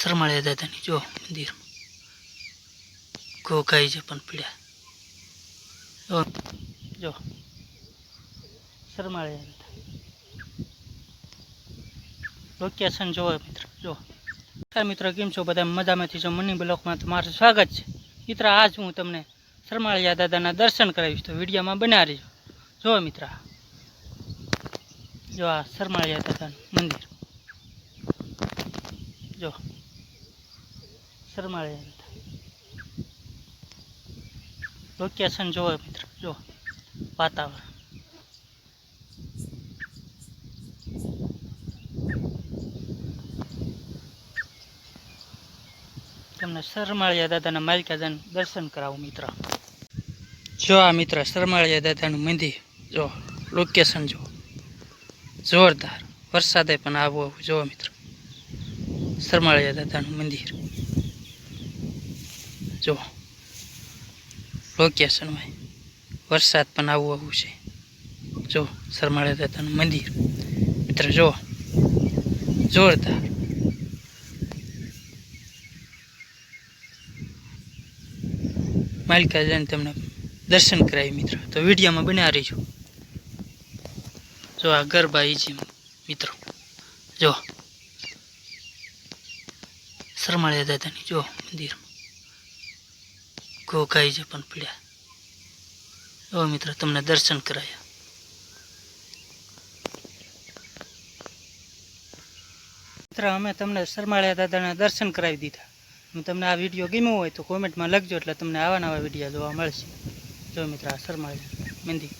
શરમાળ્યા દાદાની જો મંદિર ઘોઘાઈ છે પણ પીડ્યા જો જો શરમાળ્યા લોકેશન જોવે મિત્ર જો નમસ્કાર મિત્ર કેમ છો બધા મજામાંથી છો મની બ્લોકમાં તો મારું સ્વાગત છે મિત્ર આજ હું તમને શરમાળિયા દાદાના દર્શન કરાવીશ તો વિડીયોમાં બના રહીજો જો મિત્ર જો આ શરમાળિયા દાદાનું મંદિર જો શરમાળે લોકેશન જોવે મિત્ર જો વાતાવરણ તમને શરમાળિયા દાદાના માલિકાદાન દર્શન કરાવું મિત્ર જો આ મિત્ર શરમાળિયા દાદાનું મંદિર જો લોકેશન જો જોરદાર વરસાદે પણ આવો જો મિત્ર શરમાળિયા દાદાનું મંદિર જો લો કેશનમાં વરસાદ પણ આવવો છે જો સરમાળા દતેના મંદિર મિત્રો જો જોરદાર માલિક આ જન તમને દર્શન કરાવી મિત્રો તો વિડિયોમાં બના રહ્યો જો અગરબાઈ છે મિત્રો જો સરમાળા દતેના જો મંદિર ઘોઘાઈ જ પણ પડ્યા એવો મિત્રો તમને દર્શન કરાયા મિત્ર અમે તમને શરમાળિયા દાદાના દર્શન કરાવી દીધા તમને આ વિડીયો ગમ્યો હોય તો કોમેન્ટમાં લખજો એટલે તમને આવા નવા વિડીયો જોવા મળશે જો મિત્ર આ શરમાળિયા મંદિર